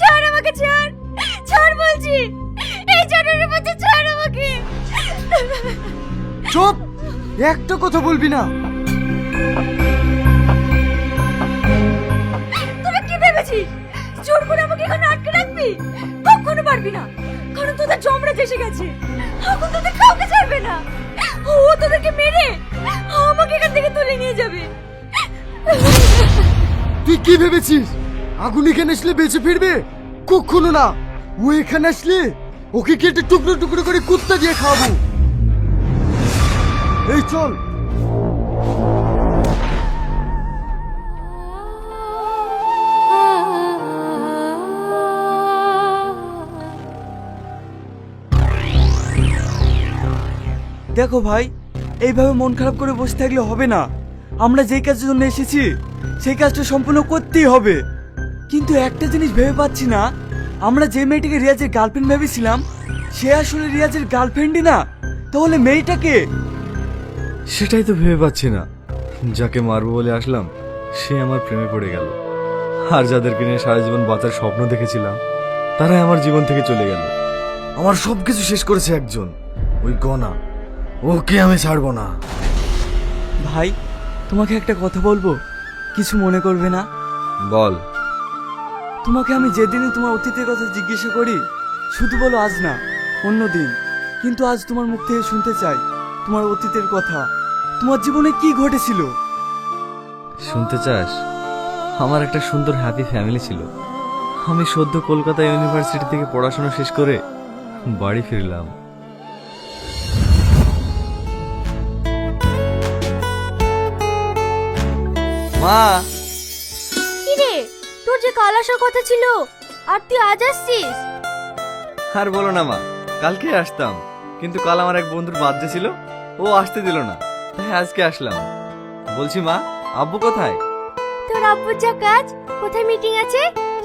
ছাড় আমাকে ছাড়। ছাড় বলছি। এই জানোয়ারের বাচ্চা ছাড় আমাকে। চুপ। একটা কথা বলবি না। তোরা কি ভেবেছিস? জোর করে আমাকে এখানে আটকে রাখবি? কখনো পারবি না। কারণ তোদের জমরাজ এসে গেছে। এখন তোদের কাউকে ছাড়বে না। ও তোদেরকে মেরে আমাকে এখান থেকে তুলে নিয়ে যাবে। তুই কি ভেবেছিস? আগুন এখানে আসলে বেঁচে ফিরবে? কখনো না। ও এখানে আসলে ওকে কেটে টুকরো টুকরো করে কুত্তা দিয়ে খাওয়াবো? এই, চল। দেখো ভাই, এইভাবে মন খারাপ করে বসে থাকলে হবে না। আমরা যেই কাজের জন্য এসেছি, সেই কাজটা সম্পূর্ণ করতেই হবে। কিন্তু একটা জিনিস ভেবে পাচ্ছি না। আমরা যে মেয়েটিকে রিয়াজের গার্লফ্রেন্ড ভেবেছিলাম সে আসলে রিয়াজের গার্লফ্রেন্ডই না। তাহলে মেয়েটাকে সেটাই তো ভেবে পাচ্ছি না। যাকে মারবো বলে আসলাম সে আমার প্রেমে পড়ে গেল। আর যাদেরকে নিয়ে সারা জীবন বাঁচার স্বপ্ন দেখেছিলাম তারাই আমার জীবন থেকে চলে গেল। আমার সব কিছু শেষ করেছে একজন ওই গনা। ওকে আমি ছাড়বো না। ভাই তোমাকে একটা কথা বলব? কিছু মনে করবে না? বল। তোমাকে আমি যেদিনই তোমার অতীতের কথা জিজ্ঞাসা করি শুধু বলো আজ না অন্য দিন। কিন্তু আজ তোমার মুখ থেকে শুনতে চাই তোমার অতীতের কথা। তোমার জীবনে কি ঘটেছিল? শুনতে চাস? আমার একটা সুন্দর হ্যাপি ফ্যামিলি ছিল। আমি সদ্য কলকাতা ইউনিভার্সিটি থেকে পড়াশোনা শেষ করে বাড়ি ফিরলাম। মা আসার কথা ছিল। আর তুই আজ আসছিস? আর বলো না মা কালকে আসতাম। কিন্তু কাল আমার এক বন্ধুর বার্থডে ছিল ও আসতে দিল না। তাই আজকে আসলাম। বলছি মা আব্বু কোথায়? তোর আব্বুর যা কাজ কোথায় মিটিং আছে?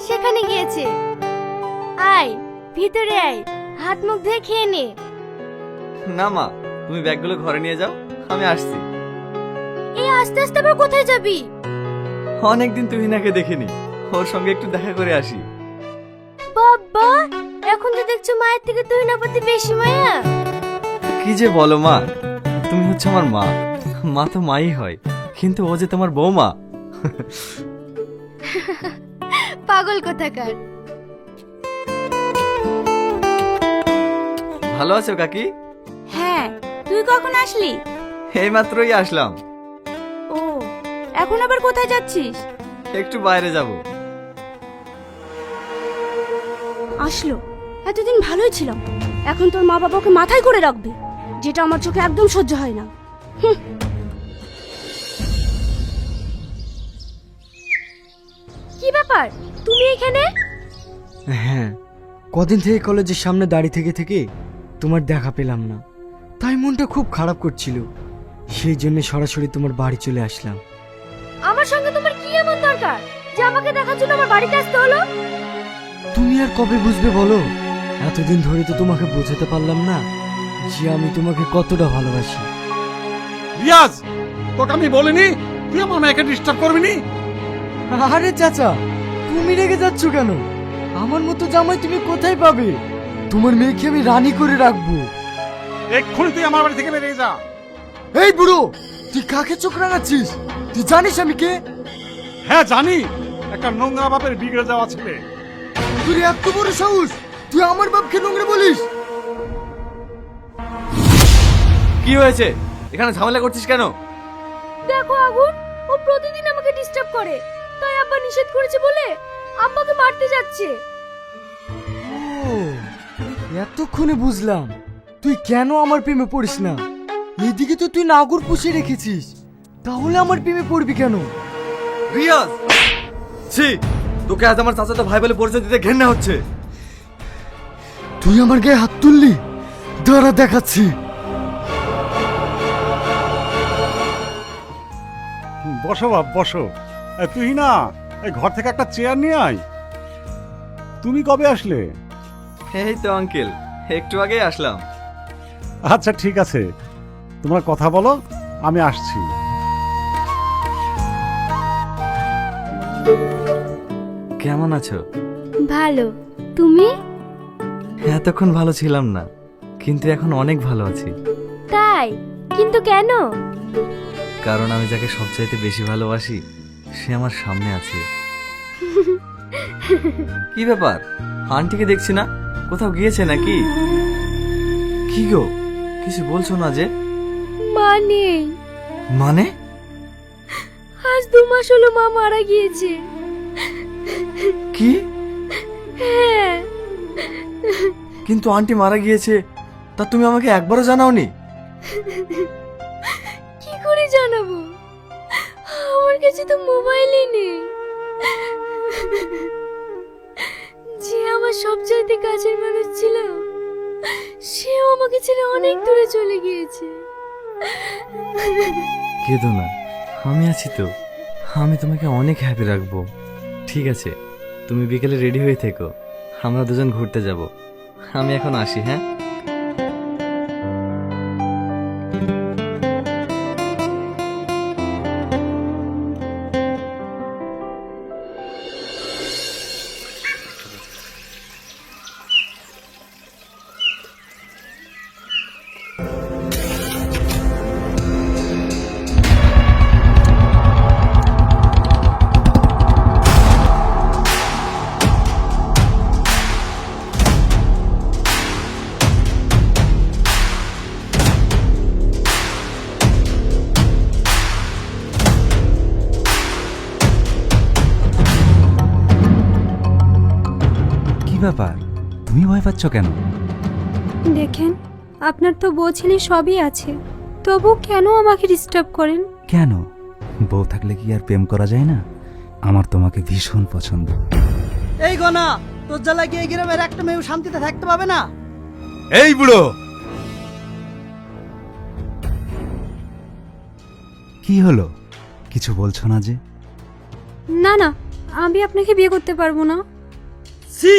সেখানে গিয়েছে। আয় ভিতরে আয় হাত মুখ ধুয়ে খেয়ে নে। না মা তুমি ব্যাগগুলো ঘরে নিয়ে যাও আমি আসছি। এই আস্তে আস্তে আবার কোথায় যাবি? অনেকদিন তুহিনাকে দেখিনি। ওর সঙ্গে একটু দেখা করে আসি। বাবা এখন তো দেখছ মায়ের থেকে তুই না প্রতি বেশি মায়া। কি যে বলো মা তুমি হচ্ছে আমার মা। মা তো মাই হয় কিন্তু ও যে তোমার বৌমা। পাগল কোথাকার। ভালো আছো কাকি? হ্যাঁ তুই কখন আসলি? এই মাত্রই আসলাম। ও এখন আবার কোথায় যাচ্ছিস? একটু বাইরে যাব। আসলো। এতদিন ভালোই ছিলাম। এখন তোর মা বাবাকে মাথায় করে রাখবে যেটা আমার চোখে একদম সহ্য হয় না। হুঁ। কি ব্যাপার? তুমি এখানে? হ্যাঁ কদিন থেকে কলেজের সামনে দাঁড়িয়ে থেকে থেকে তোমার দেখা পেলাম না। তাই মনটা খুব খারাপ করছিল। সেই জন্য সরাসরি তোমার বাড়ি চলে আসলাম। আমার সঙ্গে তোমার কি এমন দরকার? যে আমাকে দেখার জন্য আমার বাড়িতে আসতে হলো? তুমি আর কবে বুঝবে বলো? এতদিন ধরে তো তোমাকে বোঝাতে পারলাম না যে আমি তোমাকে কতটা ভালোবাসি। রিয়াজ তোকে আমি বলিনি? তুই আমার মেয়েকে ডিস্টার্ব করবি নি আরে চাচা তুমি রেগে যাচ্ছ কেন? আমার মতো জামাই তুমি কোথায় পাবে? তোমার মেয়েকে আমি রানী করে রাখব। এক্ষুনি তুই আমার বাড়ি থেকে বেরিয়ে যা। এই বুড়ো তুই কাকে চোখ রাঙাচ্ছিস? তুই জানিস আমি কে? হ্যাঁ জানি। একটা নোংরা বাপের বিগড়ে যাওয়া ছেলে। তুই এত বড় সাহস তুই আমার বাপকে নোংরা বলিস? কি হয়েছে? এখানে ঝামেলা করছিস কেন? দেখো আগুন ও প্রতিদিন আমাকে ডিস্টার্ব করে। তাই আব্বা নিষেধ করেছে বলে আব্বাকে মারতে যাচ্ছে। ও এতক্ষণে বুঝলাম। তুই কেন আমার প্রেমে পড়িস না? এদিকে তো তুই নাগর পুষে রেখেছিস। তাহলে আমার প্রেমে পড়বি কেন? রিয়াজ! ছি! তোকে আজ আমার চাচাতো ভাই বলে পরিচয় দিতে ঘেন্না হচ্ছে। তুই আমার গায়ে হাত তুললি? দাঁড়া দেখাচ্ছি। বসো বাপ বসো। এ, তুই না এই ঘর থেকে একটা চেয়ার নিয়ে আয়। তুমি কবে আসলে? এই তো আঙ্কেল একটু আগেই আসলাম। আচ্ছা ঠিক আছে। তোমরা কথা বলো আমি আসছি। কেমন আছো? ভালো। তুমি? এতক্ষণ ভালো ছিলাম না কিন্তু এখন অনেক ভালো আছি। তাই? কিন্তু কেন? কারণ আমি যাকে সবচাইতে বেশি ভালোবাসি সে আমার সামনে আছে। কি ব্যাপার? আন্টিকে দেখছি না? কোথাও গিয়েছে নাকি? কি গো? কিছু বলছো না যে? মা নেই মানে? আজ দু মাস হলো মা মারা গিয়েছে। কি? হ্যাঁ কিন্তু আন্টি মারা গিয়েছে তা তুমি আমাকে একবারও জানাওনি? কি করে জানাব? আমার কাছে তো মোবাইলই নেই। যে আমার সবচাইতে কাছের মানুষ ছিল সেও আমাকে ছেড়ে অনেক দূরে চলে গিয়েছে। কেঁদো না আমি আছি তো। আমি তোমাকে অনেক হ্যাপি রাখব। ঠিক আছে। তুমি বিকেলে রেডি হয়ে থেকো। আমরা দুজন ঘুরতে যাব। আমি এখন আসি হ্যাঁ? ব্যাপার? তুমি ভয় পাচ্ছ কেন? দেখেন আপনার তো বউ ছেলে সবই আছে। তবু কেন আমাকে ডিস্টার্ব করেন? কেন? বউ থাকলে কি আর প্রেম করা যায় না? আমার তোমাকে ভীষণ পছন্দ। এই গনা তোর জ্বালা গিয়ে গ্রামের একটা মেয়ে শান্তিতে থাকতে পাবে না? এই বুড়ো! কি হলো? কিছু বলছো না যে? না না আমি আপনাকে বিয়ে করতে পারব না। সি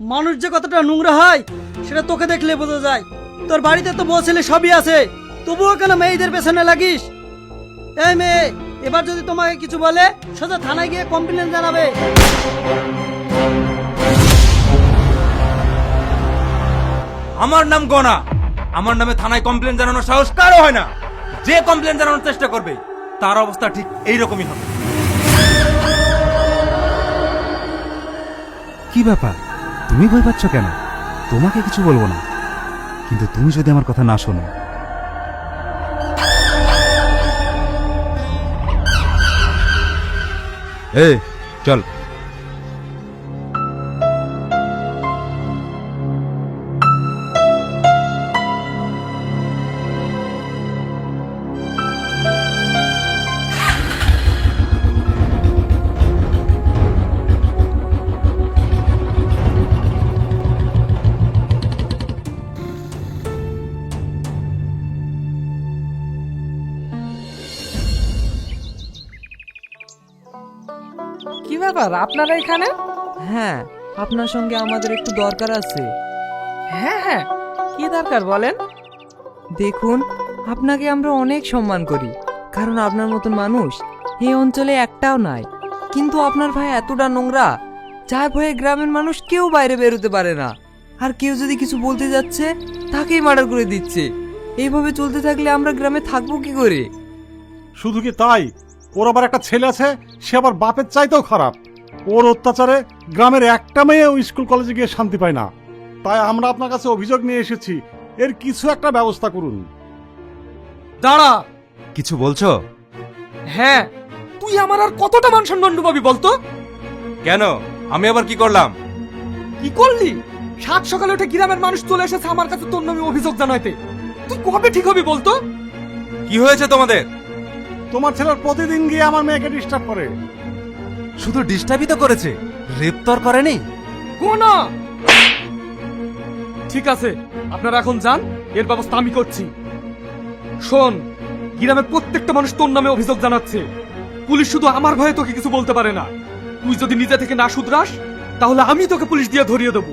মানুষ যে কতটা নোংরা হয় সেটা তোকে দেখলে বোঝা যায়। তোর বাড়িতে তো বউ ছেলে সবই আছে তবুও কেন মেয়েদের পেছনে লাগিস? এই মেয়ে এবার যদি তোমাকে কিছু বলে সোজা থানায় গিয়ে কমপ্লেন জানাবে। আমার নাম গনা। আমার নামে থানায় কমপ্লেন জানানোর সাহস কারও হয় না। যে কমপ্লেন জানানোর চেষ্টা করবে তার অবস্থা ঠিক এইরকমই হবে। কি ব্যাপার? তুমি ভয় পাচ্ছ কেন? তোমাকে কিছু বলব না। কিন্তু তুমি যদি আমার কথা না শোনো। এ চল। ব্যাপার? আপনারা এখানে? হ্যাঁ আপনার সঙ্গে আমাদের একটু দরকার আছে। হ্যাঁ হ্যাঁ। কি দরকার বলেন? দেখুন আপনাকে আমরা অনেক সম্মান করি কারণ আপনার মতন মানুষ এই অঞ্চলে একটাও নাই। কিন্তু আপনার ভাই এতটা নোংরা যার ভয়ে গ্রামের মানুষ কেউ বাইরে বেরোতে পারে না। আর কেউ যদি কিছু বলতে যাচ্ছে তাকেই মার্ডার করে দিচ্ছে। এইভাবে চলতে থাকলে আমরা গ্রামে থাকব কি করে? শুধু কি তাই? ওর আবার একটা ছেলে আছে সে আবার বাপের চাইতেও খারাপ। ওর অত্যাচারে গ্রামের একটা মেয়ে ওই স্কুল কলেজে গিয়ে শান্তি পায় না। তাই আমরা আপনার কাছে অভিযোগ নিয়ে এসেছি। এর কিছু একটা ব্যবস্থা করুন। দাঁড়া। কিছু বলছো? হ্যাঁ। তুই আমার আর কতটা মান সম্মান ডুবাবি বলতো? কেন? আমি আবার কি করলাম? কি করলি? সাত সকালে উঠে গ্রামের মানুষ চলে এসেছে আমার কাছে তোর নামে অভিযোগ জানাইতে। তুই কবে ঠিক হবি বলতো? কি হয়েছে তোমাদের? তোমার ছেলের প্রতিদিন গিয়ে আমার মেয়েকে ডিস্টার্ব করে। শুধু ডিস্টার্বই তো করেছে। রেপ্তর করেনি। কোনা ঠিক আছে, আপনারা এখন যান, এর ব্যবস্থা আমি করছি। শোন, গ্রামের প্রত্যেকটা মানুষ তোর নামে অভিযোগ জানাচ্ছে। পুলিশ শুধু আমার ভয়ে তোকে কিছু বলতে পারে না। তুই যদি নিজে থেকে না শুধরাস, তাহলে আমি তোকে পুলিশ দিয়ে ধরিয়ে দেবো।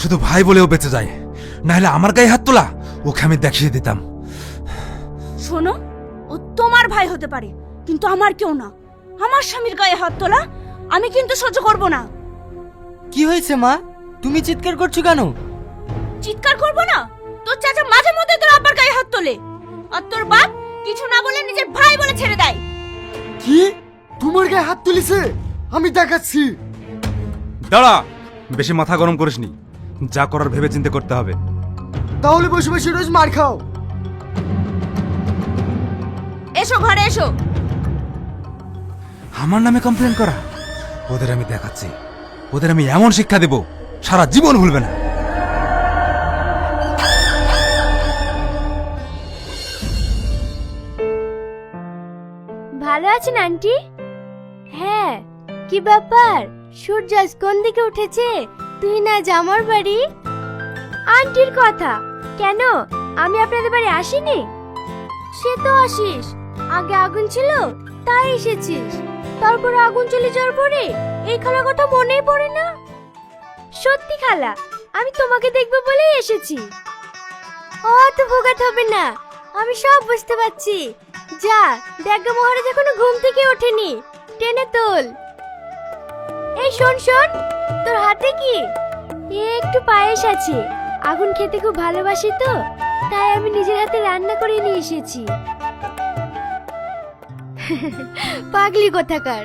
শুধু ভাই বলেও বেঁচে যায়। নাহলে আমার গায়ে হাত তোলা ওকে আমি দেখিয়ে দিতাম। শোনো ও তোমার ভাই হতে পারে কিন্তু আমার কেউ না। আমার স্বামীর গায়ে হাত তোলা আমি কিন্তু সহ্য করব না। কি হয়েছে মা? তুমি চিৎকার করছ কেন? চিৎকার করব না? তোর চাচা মাঝে মধ্যে তোর আব্বার গায়ে হাত তোলে। আর তোর বাপ কিছু না বলে নিজের ভাই বলে ছেড়ে দেয়। কি? তোমার গায়ে হাত তুলিছে? আমি দেখাচ্ছি। দাঁড়া বেশি মাথা গরম করিসনি। যা করার ভেবে চিন্তে করতে হবে। তাহলে বসে বসে রোজ মার খাও। এসো ঘরে এসো। আমার নামে কমপ্লেন করা? ওদের আমি দেখাচ্ছি। ওদের আমি এমন শিক্ষা দেব সারা জীবন ভুলবে না। ভালো আছেন আন্টি? হ্যাঁ কি ব্যাপার? সূর্য আজ কোন দিকে উঠেছে? তুই না জামার বাড়ি? আন্টির কথা। কেন? আমি আপনাদের বাড়ি আসিনি? সে তো আসিস। আগে আগুন ছিল, তাই এসেছিস। তারপর আগুন চলে যাওয়ার পরে এই খালার কথা মনেই পড়ে না। সত্যি খালা, আমি তোমাকে দেখব বলেই এসেছি। অত ভোগাত হবে না, আমি সব বুঝতে পারছি। যা দেখ মহারাজ এখনও ঘুম থেকে ওঠেনি। টেনে তোল। এই শোন শোন। তোর হাতে কি? এ একটু পায়েস আছে। আগুন খেতে খুব ভালোবাসি তো তাই আমি নিজের হাতে রান্না করে নিয়ে এসেছি। পাগলি কোথাকার।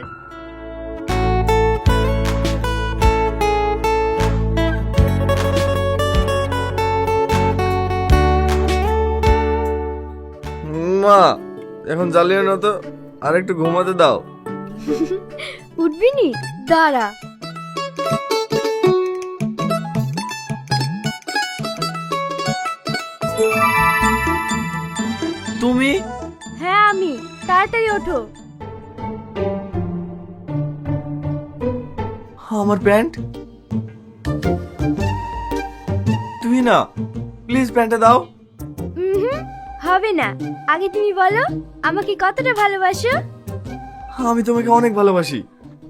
মা এখন জ্বালিয়ে না তো আর একটু ঘুমাতে দাও। উঠবি নি? দাঁড়া। তুমি? হ্যাঁ আমি। তাড়াতাড়ি ওঠো। আমার প্যান্ট। তুই না প্লিজ প্যান্টটা দাও। হুম হবে না। আগে তুমি বলো আমাকে কতটা ভালোবাসো? আমি তোমাকে অনেক ভালোবাসি।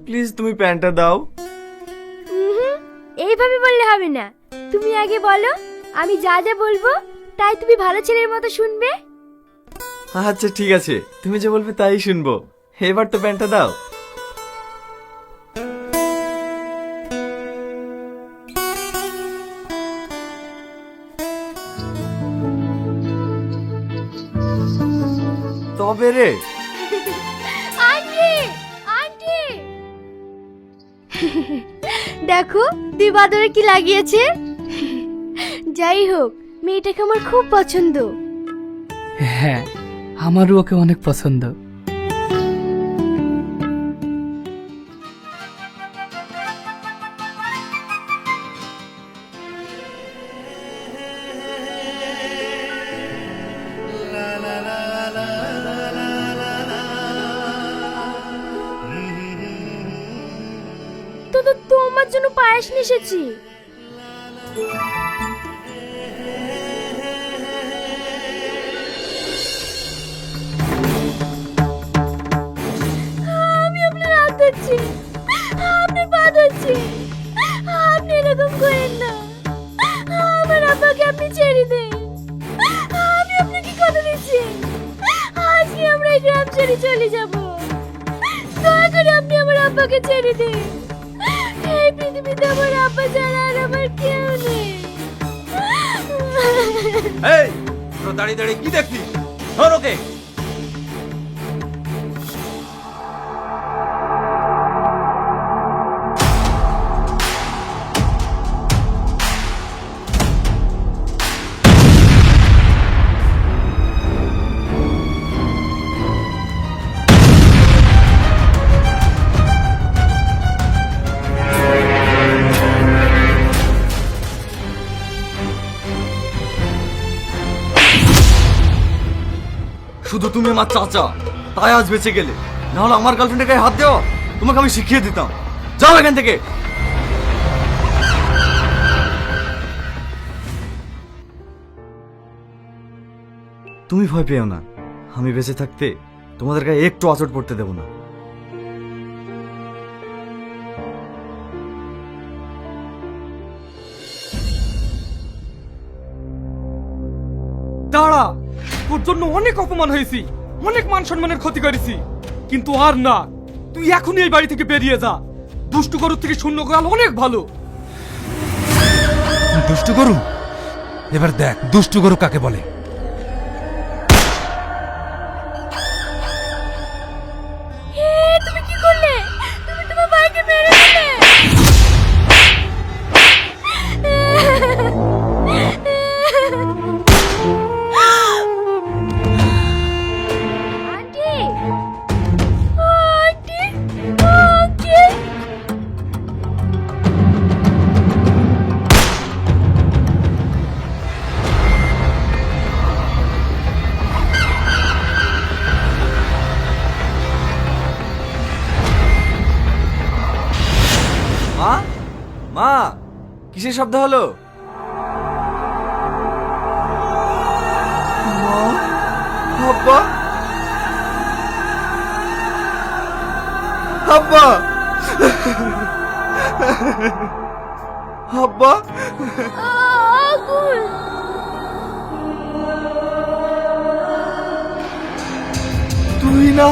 প্লিজ তুমি প্যান্টটা দাও। এইভাবে বললে হবে না। তুমি আগে বলো আমি যা যা বলব তাই তুমি ভালো ছেলের মতো শুনবে? আচ্ছা ঠিক আছে। তুমি যে বলবে তাই শুনব। এবার তো প্যান্টটা দাও। তবে রে। Aunty aunty. দেখো দুই বাদরে কি লাগিয়েছে? যাই হোক মেয়েটাকে আমার খুব পছন্দ। হ্যাঁ আমারও ওকে অনেক পছন্দ। তোমার জন্য পায়েস নিয়ে এসেছি। আমি আপনার হাত ধরছি। আপনার পা ধরছি। আপনি এরকম করেন না। আমার আব্বাকে আপনি ছেড়ে দেন। আমি আপনাকে কথা দিচ্ছি। আজকে আমরা এই গ্রাম ছেড়ে চলে যাব। দয়া করে আপনি আমার আব্বাকে ছেড়ে দিন। এই তোরা দাঁড়িয়ে দাঁড়িয়ে কি দেখছিস? ধর ওকে। তুমি আমার চাচা। তাই আজ বেঁচে গেলে। নাহলে আমার গার্লফ্রেন্ডের গায়ে হাত দেওয়া, তোমাকে আমি শিখিয়ে দিতাম। যাও এখান থেকে। তুমি ভয় পেও না। আমি বেঁচে থাকতে তোমাদের গায়ে একটু আচট পড়তে দেব না। দাঁড়া! তোর জন্য অনেক অপমান হয়েছি। অনেক মান সম্মানের ক্ষতি করেছি। কিন্তু আর না, তুই এখনই এই বাড়ি থেকে বেরিয়ে যা। দুষ্টু গরুর থেকে শূন্য গাল অনেক ভালো। দুষ্টু গরু? এবার দেখ, দুষ্টু গরু কাকে বলে? কিসের শব্দ হলো? মা আব্বা আব্বা আব্বা আগুন। তুই না?